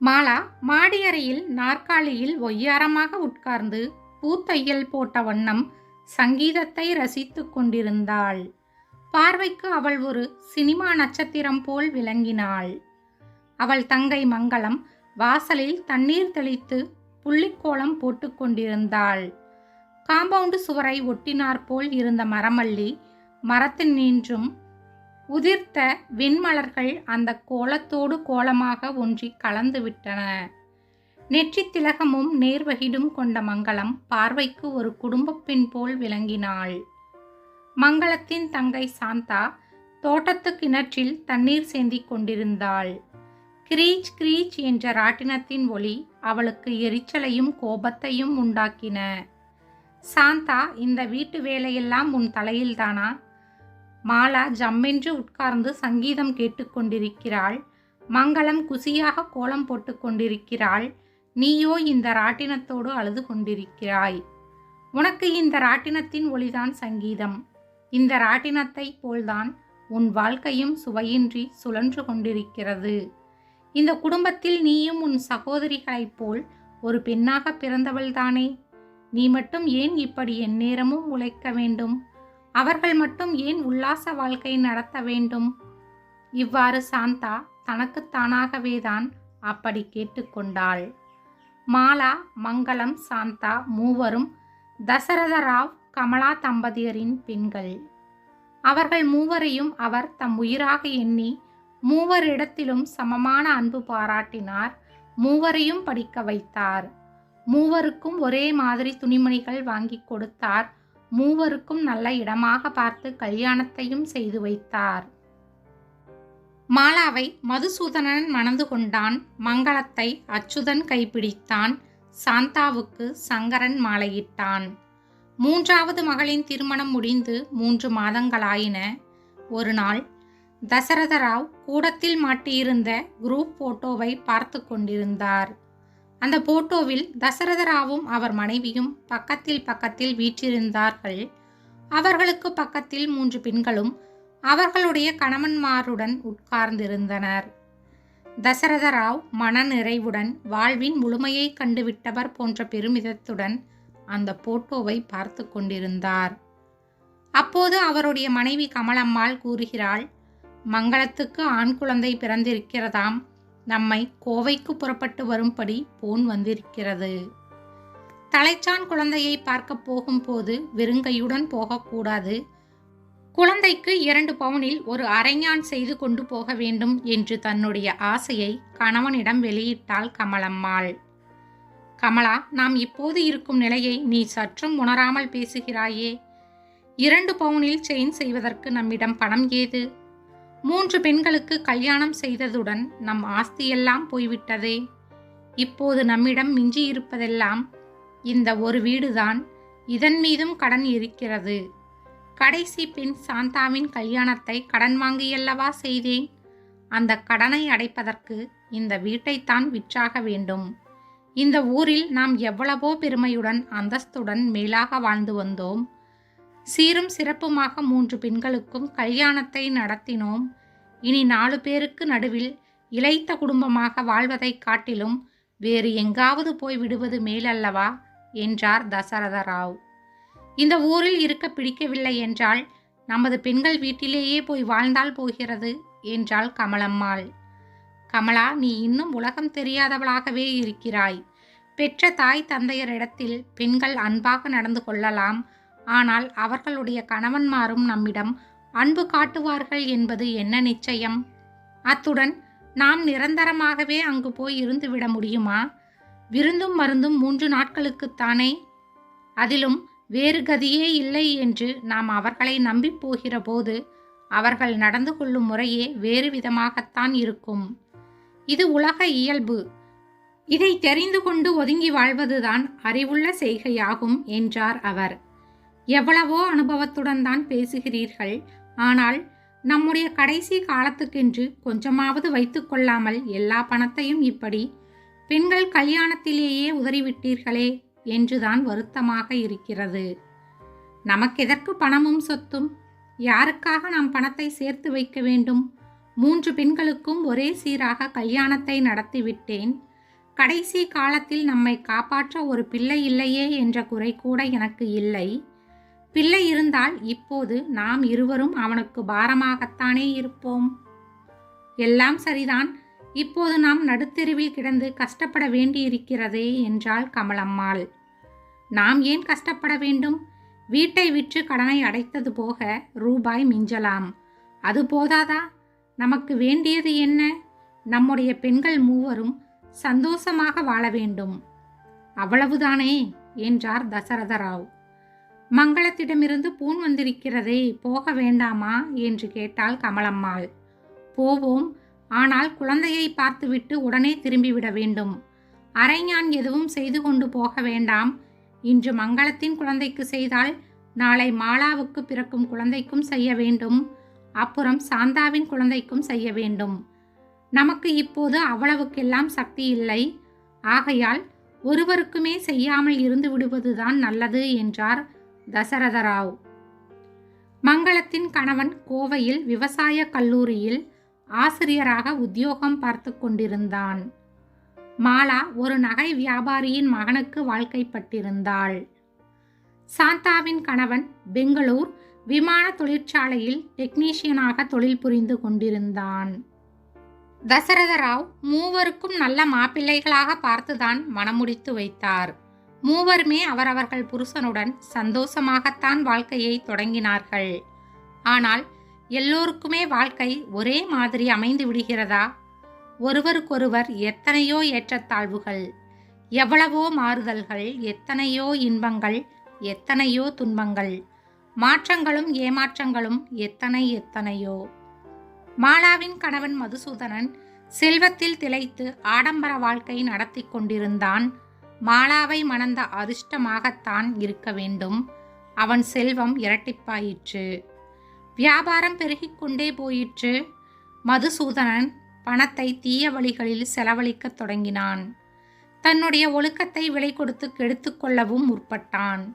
மாலா மாடியறையில் நாற்காலியில் ஒய்யாரமாக உட்கார்ந்து பூத்தையல் போட்ட வண்ணம் சங்கீதத்தை ரசித்துக் கொண்டிருந்தாள். பார்வைக்கு அவள் ஒரு சினிமா நட்சத்திரம் போல் விளங்கினாள். அவள் தங்கை மங்களம் வாசலில் தண்ணீர் தெளித்து புள்ளிக்கோலம் போட்டுக் கொண்டிருந்தாள். காம்பவுண்டு சுவரை ஒட்டினாற்போல் இருந்த மரமல்லி மரத்தில் நின்றும் உதிர்த்த வெண்மலர்கள் அந்த கோலத்தோடு கோலமாக ஒன்றி கலந்துவிட்டன. நெற்றி திலகமும் நேர்வகிடும் கொண்ட மங்களம் பார்வைக்கு ஒரு குடும்பப் பெண் போல் விளங்கினாள். மங்களத்தின் தங்கை சாந்தா தோட்டத்து கிணற்றில் தண்ணீர் சேந்தி கொண்டிருந்தாள். கிரீச் கிரீச் என்ற ராட்டினத்தின் ஒளி அவளுக்கு எரிச்சலையும் கோபத்தையும் உண்டாக்கின. சாந்தா இந்த வீட்டு வேலையெல்லாம் உன் தலையில்தானா? மாலா ஜம்மென்று உட்கார்ந்து சங்கீதம் கேட்டுக்கொண்டிருக்கிறாள். மங்களம் குசியாக கோலம் போட்டு கொண்டிருக்கிறாள். நீயோ இந்த ராட்டினத்தோடு அழுது கொண்டிருக்கிறாய். உனக்கு இந்த ராட்டினத்தின் ஒளிதான் சங்கீதம். இந்த ராட்டினத்தை போல்தான் உன் வாழ்க்கையும் சுவையின்றி சுழன்று கொண்டிருக்கிறது. இந்த குடும்பத்தில் நீயும் உன் சகோதரிகளைப் போல் ஒரு பெண்ணாக பிறந்தவள்தானே? நீ மட்டும் ஏன் இப்படி எந்நேரமும் உழைக்க வேண்டும்? அவர்கள் மட்டும் ஏன் உல்லாச வாழ்க்கை நடத்த வேண்டும்? இவ்வாறு சாந்தா தனக்குத்தானாகவே தான் அப்படி கேட்டுக்கொண்டாள். மாலா மங்களம் சாந்தா மூவரும் தசரத ராவ் கமலா தம்பதியரின் பெண்கள். அவர்கள் மூவரையும் அவர் தம் உயிராக எண்ணி மூவரிடத்திலும் சமமான அன்பு பாராட்டினார். மூவரையும் படிக்க வைத்தார். மூவருக்கும் ஒரே மாதிரி துணிமணிகள் வாங்கி கொடுத்தார். மூவருக்கும் நல்ல இடமாக பார்த்து கல்யாணத்தையும் செய்து வைத்தார். மாலாவை மதுசூதனன் மணந்து கொண்டான். மங்களத்தை அச்சுதன் கைப்பிடித்தான். சாந்தாவுக்கு சங்கரன் மாலையிட்டான். மூன்றாவது மகளின் திருமணம் முடிந்து மூன்று மாதங்களாயின. ஒரு நாள் தசரதராவ் கூடத்தில் மாட்டியிருந்த குரூப் போட்டோவை பார்த்து கொண்டிருந்தார். அந்த போட்டோவில் தசரதராவும் அவர் மனைவியும் பக்கத்தில் பக்கத்தில் வீற்றிருந்தார்கள். அவர்களுக்கு பக்கத்தில் மூன்று பெண்களும் அவர்களுடைய கணவன்மாருடன் உட்கார்ந்திருந்தனர். தசரதராவ் மன நிறைவுடன் வாழ்வின் முழுமையை கண்டுவிட்டவர் போன்ற பெருமிதத்துடன் அந்த போட்டோவை பார்த்து கொண்டிருந்தார். அப்போது அவருடைய மனைவி கமலம்மாள் கூறுகிறாள் மங்களத்துக்கு ஆண் குழந்தை பிறந்திருக்கிறதாம். நம்மை கோவைக்கு புறப்பட்டு வரும்படி போன் வந்திருக்கிறது. தலைச்சான் குழந்தையை பார்க்க போகும்போது வெறுங்கையுடன் போகக்கூடாது. குழந்தைக்கு இரண்டு பவுனில் ஒரு அரைஞான் செய்து கொண்டு போக வேண்டும் என்று தன்னுடைய ஆசையை கணவனிடம் வெளியிட்டாள் கமலம்மாள். கமலா நாம் இப்போது இருக்கும் நிலையை நீ சற்றும் உணராமல் பேசுகிறாயே. இரண்டு பவுனில் செயின் செய்வதற்கு நம்மிடம் பணம் ஏது? மூன்று பெண்களுக்கு கல்யாணம் செய்ததுடன் நம் ஆஸ்தியெல்லாம் போய்விட்டதே. இப்போது நம்மிடம் மிஞ்சி இருப்பதெல்லாம் இந்த ஒரு வீடுதான். இதன் மீதும் கடன் இருக்கிறது. கடைசி பெண் சாந்தாவின் கல்யாணத்தை கடன் வாங்கியல்லவா செய்தேன்? அந்த கடனை அடைப்பதற்கு இந்த வீட்டைத்தான் விற்றாக வேண்டும். இந்த ஊரில் நாம் எவ்வளவோ பெருமையுடன் அந்தஸ்துடன் மேலாக வாழ்ந்து வந்தோம். சீரும் சிறப்புமாக மூன்று பெண்களுக்கும் கல்யாணத்தை நடத்தினோம். இனி நாலு பேருக்கு நடுவில் இளைத்த குடும்பமாக வாழ்வதைக் காட்டிலும் வேறு எங்காவது போய் விடுவது மேலல்லவா? என்றார் தசரத ராவ் இந்த ஊரில் இருக்க பிடிக்கவில்லை என்றால் நமது பெண்கள் வீட்டிலேயே போய் வாழ்ந்தால் போகிறது? என்றாள் கமலம்மாள். கமலா நீ இன்னும் உலகம் தெரியாதவளாகவே இருக்கிறாய். பெற்ற தாய் தந்தையரிடத்தில் பெண்கள் அன்பாக நடந்து கொள்ளலாம். ஆனால் அவர்களுடைய கணவன்மாரும் நம்மிடம் அன்பு காட்டுவார்கள் என்பது என்ன நிச்சயம்? அத்துடன் நாம் நிரந்தரமாகவே அங்கு போய் இருந்துவிட முடியுமா? விருந்தும் மருந்தும் மூன்று நாட்களுக்குத்தானே அதிலும் வேறு கதியே இல்லை என்று நாம் அவர்களை நம்பி போகிற போது அவர்கள் நடந்து கொள்ளும் முறையே வேறு விதமாகத்தான் இருக்கும். இது உலக இயல்பு. இதை தெரிந்து கொண்டு ஒதுங்கி வாழ்வதுதான் அறிவுள்ள செய்கையாகும் என்றார் அவர். எவ்வளவோ அனுபவத்துடன் தான் பேசுகிறீர்கள். ஆனால் நம்முடைய கடைசி காலத்துக்கென்று கொஞ்சமாவது வைத்து கொள்ளாமல் எல்லா பணத்தையும் இப்படி பெண்கள் கல்யாணத்திலேயே உதறிவிட்டீர்களே என்றுதான் வருத்தமாக இருக்கிறது. நமக்கெதற்கு பணமும் சொத்தும்? யாருக்காக நாம் பணத்தை சேர்த்து வைக்க வேண்டும்? மூன்று பெண்களுக்கும் ஒரே சீராக கல்யாணத்தை நடத்திவிட்டேன். கடைசி காலத்தில் நம்மை காப்பாற்ற ஒரு பிள்ளை இல்லையே என்ற குறை கூட எனக்கு இல்லை. பிள்ளை இருந்தால் இப்போது நாம் இருவரும் அவனுக்கு பாரமாகத்தானே இருப்போம். எல்லாம் சரிதான். இப்போது நாம் நடுத்தெருவில் கிடந்து கஷ்டப்பட வேண்டியிருக்கிறதே என்றாள் கமலம்மாள். நாம் ஏன் கஷ்டப்பட வேண்டும்? வீட்டை விற்று கடனை அடைத்தது போக ரூபாய் மிஞ்சலாம். அது போதாதா? நமக்கு வேண்டியது என்ன? நம்முடைய பெண்கள் மூவரும் சந்தோஷமாக வாழ வேண்டும். அவ்வளவுதானே? என்றார் தசரத ராவ் மங்களத்திடமிருந்து பூன் வந்திருக்கிறதே போக வேண்டாமா? என்று கேட்டாள் கமலம்மாள். போவோம். ஆனால் குழந்தையை பார்த்துவிட்டு உடனே திரும்பிவிட வேண்டும். அரைஞான் எதுவும் செய்து கொண்டு போக வேண்டாம். இன்று மங்களத்தின் குழந்தைக்கு செய்தால் நாளை மாலாவுக்கு பிறக்கும் குழந்தைக்கும் செய்ய வேண்டும். அப்புறம் சாந்தாவின் குழந்தைக்கும் செய்ய வேண்டும். நமக்கு இப்போது அவ்வளவுக்கெல்லாம் சக்தி இல்லை. ஆகையால் ஒருவருக்குமே செய்யாமல் இருந்து விடுவதுதான் நல்லது என்றார் தசரதராவ். மங்களத்தின் கணவன் கோவையில் விவசாய கல்லூரியில் ஆசிரியராக உத்தியோகம் பார்த்து கொண்டிருந்தான். மாலா ஒரு நகை வியாபாரியின் மகனுக்கு வாழ்க்கைப்பட்டிருந்தாள். சாந்தாவின் கணவன் பெங்களூர் விமான தொழிற்சாலையில் டெக்னீஷியனாக தொழில் புரிந்து கொண்டிருந்தான். தசரதராவ் மூவருக்கும் நல்ல மாப்பிள்ளைகளாக பார்த்துதான் மணமுடித்து வைத்தார். மூவருமே அவரவர்கள் புருஷனுடன் சந்தோஷமாகத்தான் வாழ்க்கையை தொடங்கினார்கள். ஆனால் எல்லோருக்குமே வாழ்க்கை ஒரே மாதிரி அமைந்து விடுகிறதா? ஒருவருக்கொருவர் எத்தனையோ ஏற்றத்தாழ்வுகள் எவ்வளவோ மாறுதல்கள் எத்தனையோ இன்பங்கள் எத்தனையோ துன்பங்கள் மாற்றங்களும் ஏமாற்றங்களும் எத்தனை எத்தனையோ. மாலாவின் கணவன் மதுசூதனன் செல்வத்தில் திளைத்து ஆடம்பர வாழ்க்கை நடத்தி கொண்டிருந்தான் மாலாவை மணந்த அதிர்ஷ்டமாகத்தான் இருக்க வேண்டும். அவன் செல்வம் இரட்டிப்பாயிற்று. வியாபாரம் பெருகிக்கொண்டே போயிற்று. மதுசூதனன் பணத்தை தீய வழிகளில் செலவழிக்கத் தொடங்கினான். தன்னுடைய ஒழுக்கத்தை விலை கொடுத்து கெடுத்துக்கொள்ளவும் முற்பட்டான்.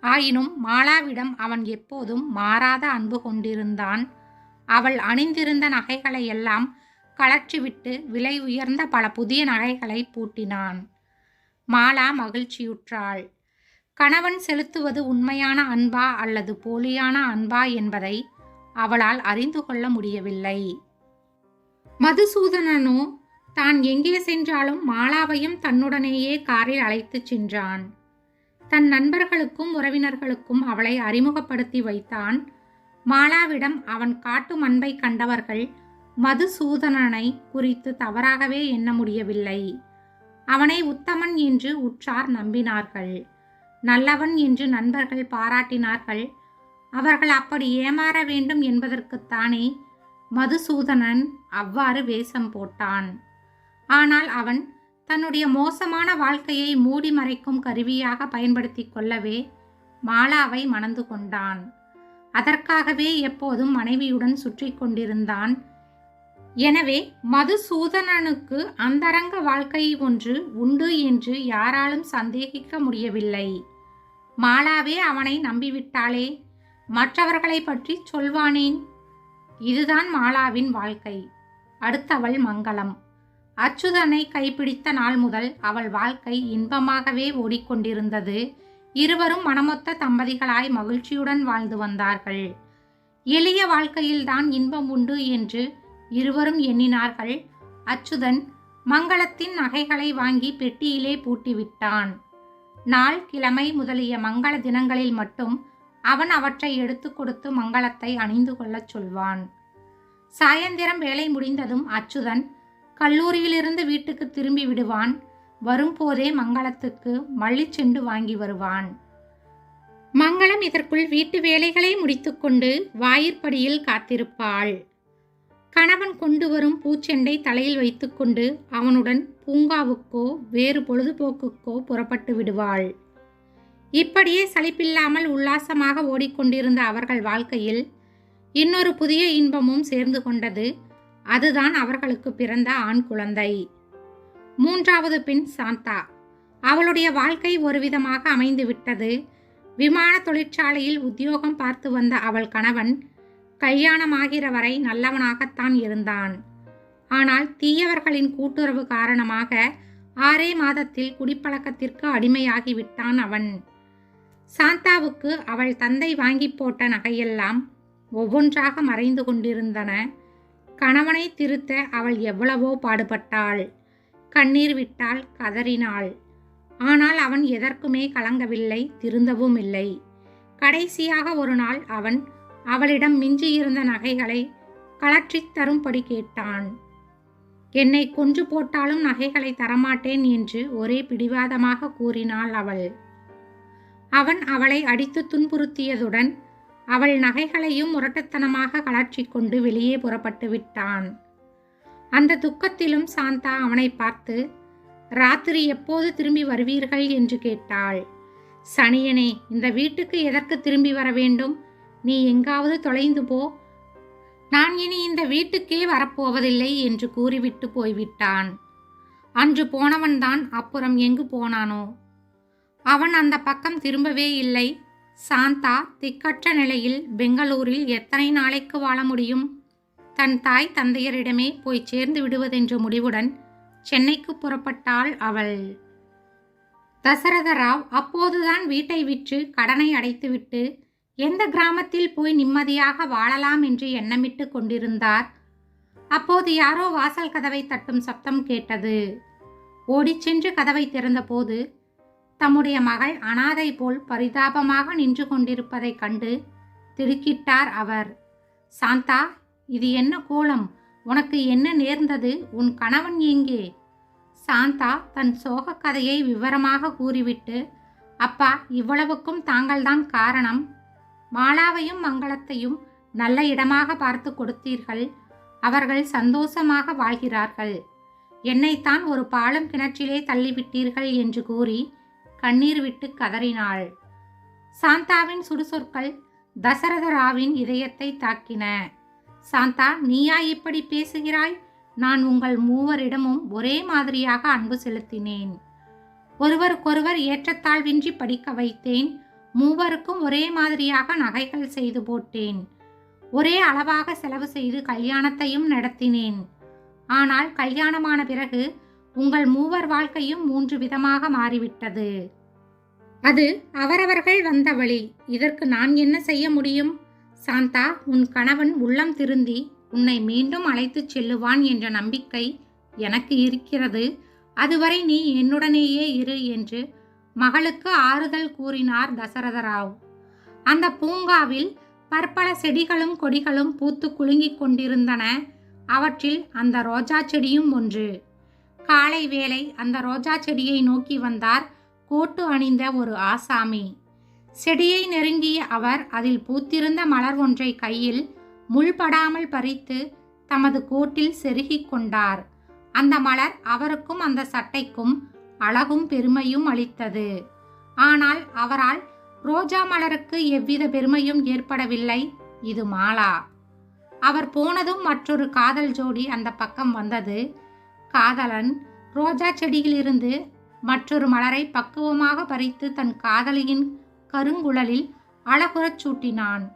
ஆயினும் மாலாவிடம் அவன் எப்போதும் மாறாத அன்பு கொண்டிருந்தான். அவள் அணிந்திருந்த நகைகளை எல்லாம் கலற்றிவிட்டு விலை உயர்ந்த பல புதிய நகைகளை பூட்டினான். மாலா மகிழ்ச்சியுற்றாள். கணவன் செலுத்துவது உண்மையான அன்பா அல்லது போலியான அன்பா என்பதை அவளால் அறிந்து கொள்ள முடியவில்லை. மதுசூதனனோ தான் எங்கே சென்றாலும் மாலாவையும் தன்னுடனேயே காரில் அழைத்துச் சென்றான். தன் நண்பர்களுக்கும் உறவினர்களுக்கும் அவளை அறிமுகப்படுத்தி வைத்தான். மாலாவிடம் அவன் காட்டும் அன்பை கண்டவர்கள் மதுசூதனனை குறித்து தவறாகவே எண்ண முடியவில்லை. அவனை உத்தமன் என்று உற்றார் நம்பினார்கள். நல்லவன் என்று நண்பர்கள் பாராட்டினார்கள். அவர்கள் அப்படி ஏமாற வேண்டும் என்பதற்குத்தானே மதுசூதனன் அவ்வாறு வேஷம் போட்டான். ஆனால் அவன் தன்னுடைய மோசமான வாழ்க்கையை மூடி மறைக்கும் கருவியாக பயன்படுத்தி கொள்ளவே மாலாவை மணந்து கொண்டான். அதற்காகவே எப்போதும் மனைவியுடன் சுற்றி கொண்டிருந்தான் எனவே மதுசூதனனுக்கு அந்தரங்க வாழ்க்கை ஒன்று உண்டு என்று யாராலும் சந்தேகிக்க முடியவில்லை. மாலாவே அவனை நம்பிவிட்டாளே மற்றவர்களை பற்றி சொல்வானேன்? இதுதான் மாலாவின் வாழ்க்கை. அடுத்தவள் மங்களம். அச்சுதனை கைப்பிடித்த நாள் முதல் அவள் வாழ்க்கை இன்பமாகவே ஓடிக்கொண்டிருந்தது. இருவரும் மனமொத்த தம்பதிகளாய் மகிழ்ச்சியுடன் வாழ்ந்து வந்தார்கள். எளிய வாழ்க்கையில்தான் இன்பம் உண்டு என்று இருவரும் எண்ணினார்கள். அச்சுதன் மங்களத்தின் நகைகளை வாங்கி பெட்டியிலே பூட்டிவிட்டான். நாள் கிழமை முதலிய மங்கள தினங்களில் மட்டும் அவன் அவற்றை எடுத்து கொடுத்து மங்களத்தை அணிந்து கொள்ளச் சொல்வான். சாயந்திரம் வேலை முடிந்ததும் அச்சுதன் கல்லூரியிலிருந்து வீட்டுக்கு திரும்பி விடுவான். வரும்போதே மங்களத்துக்கு மல்லிச்செண்டு வாங்கி வருவான். மங்களம் இதற்குள் வீட்டு வேலைகளை முடித்துக்கொண்டு வாயிற்படியில் காத்திருப்பாள். கணவன் கொண்டு வரும் பூச்செண்டை தலையில் வைத்துக்கொண்டு அவனுடன் பூங்காவுக்கோ வேறு பொழுதுபோக்குக்கோ புறப்பட்டு விடுவாள். இப்படியே சலிப்பில்லாமல் உல்லாசமாக ஓடிக்கொண்டிருந்த அவர்கள் வாழ்க்கையில் இன்னொரு புதிய இன்பமும் சேர்ந்து கொண்டது. அதுதான் அவர்களுக்கு பிறந்த ஆண் குழந்தை. மூன்றாவது பெண் சாந்தா. அவளுடைய வாழ்க்கை ஒரு விதமாக அமைந்து விட்டது விமான தொழிற்சாலையில் உத்தியோகம் பார்த்து வந்த அவள் கணவன் கல்யாணமாகிற வரை நல்லவனாகத்தான் இருந்தான். ஆனால் தீயவர்களின் கூட்டுறவு காரணமாக ஆறே மாதத்தில் குடிப்பழக்கத்திற்கு அடிமையாகிவிட்டான் அவன். சாந்தாவுக்கு அவள் தந்தை வாங்கி போட்ட நகையெல்லாம் ஒவ்வொன்றாக மறைந்து கொண்டிருந்தன. கணவனை திருத்த அவள் எவ்வளவோ பாடுபட்டாள். கண்ணீர் விட்டாள் கதறினாள். ஆனால் அவன் எதற்குமே கலங்கவில்லை திருந்தவும் இல்லை கடைசியாக ஒரு நாள் அவன் அவளிடம் மிஞ்சியிருந்த நகைகளை கலற்றித் தரும்படி கேட்டான். என்னை கொன்று போட்டாலும் நகைகளை தரமாட்டேன் என்று ஒரே பிடிவாதமாக கூறினாள் அவள். அவன் அவளை அடித்து துன்புறுத்தியதுடன் அவள் நகைகளையும் முரட்டுத்தனமாக கலற்றி கொண்டு வெளியே புறப்பட்டு விட்டான். அந்த துக்கத்திலும் சாந்தா அவனை பார்த்து ராத்திரி எப்போது திரும்பி வருவீர்கள்? என்று கேட்டாள். சனியனே இந்த வீட்டுக்கு எதற்கு திரும்பி வர வேண்டும்? நீ எங்காவது தொலைந்து போ. நான் இனி இந்த வீட்டுக்கே வரப்போவதில்லை என்று கூறிவிட்டு போய்விட்டான். அன்று போனவன்தான் அப்புறம் எங்கு போனானோ? அவன் அந்த பக்கம் திரும்பவே இல்லை. சாந்தா திக்கற்ற நிலையில் பெங்களூரில் எத்தனை நாளைக்கு வாழ முடியும்? தன் தாய் தந்தையரிடமே போய் சேர்ந்து விடுவதென்ற முடிவுடன் சென்னைக்கு புறப்பட்டாள் அவள். தசரத ராவ் அப்போதுதான் வீட்டை விற்று கடனை அடைத்துவிட்டு எந்த கிராமத்தில் போய் நிம்மதியாக வாழலாம் என்று எண்ணமிட்டு கொண்டிருந்தார்? அப்போது யாரோ வாசல் கதவை தட்டும் சப்தம் கேட்டது. ஓடிச் சென்று கதவை திறந்தபோது தம்முடைய மகள் அனாதை போல் பரிதாபமாக நின்று கொண்டிருப்பதைக் கண்டு திடுக்கிட்டார் அவர். சாந்தா இது என்ன கோலம்? உனக்கு என்ன நேர்ந்தது? உன் கணவன் எங்கே? சாந்தா தன் சோக கதையை விவரமாக கூறிவிட்டு அப்பா இவ்வளவுக்கும் தாங்கள்தான் காரணம். மாலாவையும் மங்களத்தையும் நல்ல இடமாக பார்த்து கொடுத்தீர்கள். அவர்கள் சந்தோஷமாக வாழ்கிறார்கள். என்னைத்தான் ஒரு பாலம் கிணற்றிலே தள்ளிவிட்டீர்கள் என்று கூறி கண்ணீர் விட்டு கதறினாள். சாந்தாவின் சுடுசொற்கள் தசரதராவின் இதயத்தை தாக்கின. சாந்தா நீயா இப்படி பேசுகிறாய்? நான் உங்கள் மூவரிடமும் ஒரே மாதிரியாக அன்பு செலுத்தினேன். ஒருவருக்கொருவர் ஏற்றத்தாழ்வின்றி படிக்க வைத்தேன். மூவருக்கும் ஒரே மாதிரியாக நகைகள் செய்து போட்டேன். ஒரே அளவாக செலவு செய்து கல்யாணத்தையும் நடத்தினேன். ஆனால் கல்யாணமான பிறகு உங்கள் மூவர் வாழ்க்கையும் மூன்று விதமாக மாறிவிட்டது. அது அவரவர்கள் வந்த வழி. இதற்கு நான் என்ன செய்ய முடியும்? சாந்தா உன் கணவன் உள்ளம் திருந்தி உன்னை மீண்டும் அழைத்துச் செல்லுவான் என்ற நம்பிக்கை எனக்கு இருக்கிறது. அதுவரை நீ என்னுடனேயே இரு என்று மகளுக்கு ஆறுதல் கூறினார் தசரதராவ். அந்த பூங்காவில் பற்பல செடிகளும் கொடிகளும் பூத்து குலுங்கிக் கொண்டிருந்தன. அவற்றில் அந்த ரோஜா செடியும் ஒன்று. காலை வேளை அந்த ரோஜா செடியை நோக்கி வந்தார் கோட்டு அணிந்த ஒரு ஆசாமி. செடியை நெருங்கிய அவர் அதில் பூத்திருந்த மலர் ஒன்றை கையில் முள்படாமல் பறித்து தமது கோட்டில் செருகிக் கொண்டார். அந்த மலர் அவருக்கும் அந்த சட்டைக்கும் அழகும் பெருமையும் அளித்தது. ஆனால் அவரால் ரோஜா மலருக்கு எவ்வித பெருமையும் ஏற்படவில்லை. இது மாலா. அவர் போனதும் மற்றொரு காதல் ஜோடி அந்த பக்கம் வந்தது. காதலன் ரோஜா செடியிலிருந்து மற்றொரு மலரை பக்குவமாக பறித்து தன் காதலியின் கருங்குழலில் அழகுறச் சூட்டினான்.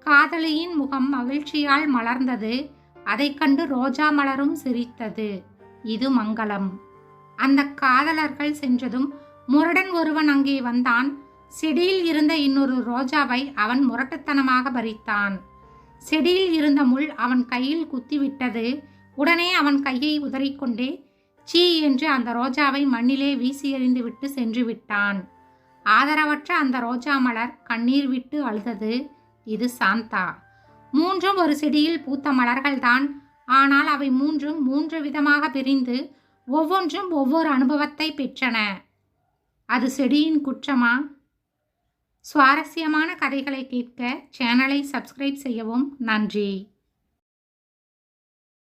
காதலியின் முகம் மகிழ்ச்சியால் மலர்ந்தது. அதைக் கண்டு ரோஜா மலரும் சிரித்தது. இது மங்களம். அந்த காதலர்கள் சென்றதும் முரடன் ஒருவன் அங்கே வந்தான். செடியில் இருந்த இன்னொரு ரோஜாவை அவன் முரட்டுத்தனமாக பறித்தான். செடியில் இருந்த முள் அவன் கையில் குத்திவிட்டது. உடனே அவன் கையை உதறிக்கொண்டே சீ என்று அந்த ரோஜாவை மண்ணிலே வீசி எறிந்துவிட்டு சென்று விட்டான். ஆதரவற்ற அந்த ரோஜா மலர் கண்ணீர் விட்டு அழுதது. இது சாந்தா. மூன்றும் ஒரு செடியில் பூத்த மலர்கள்தான். ஆனால் அவை மூன்றும் மூன்று விதமாக பிரிந்து ஒவ்வொன்றும் ஒவ்வொரு அனுபவத்தை பெற்றன. அது செடியின் குற்றமா? சுவாரஸ்யமான கதைகளை கேட்க சேனலை சப்ஸ்கிரைப் செய்யவும் நன்றி.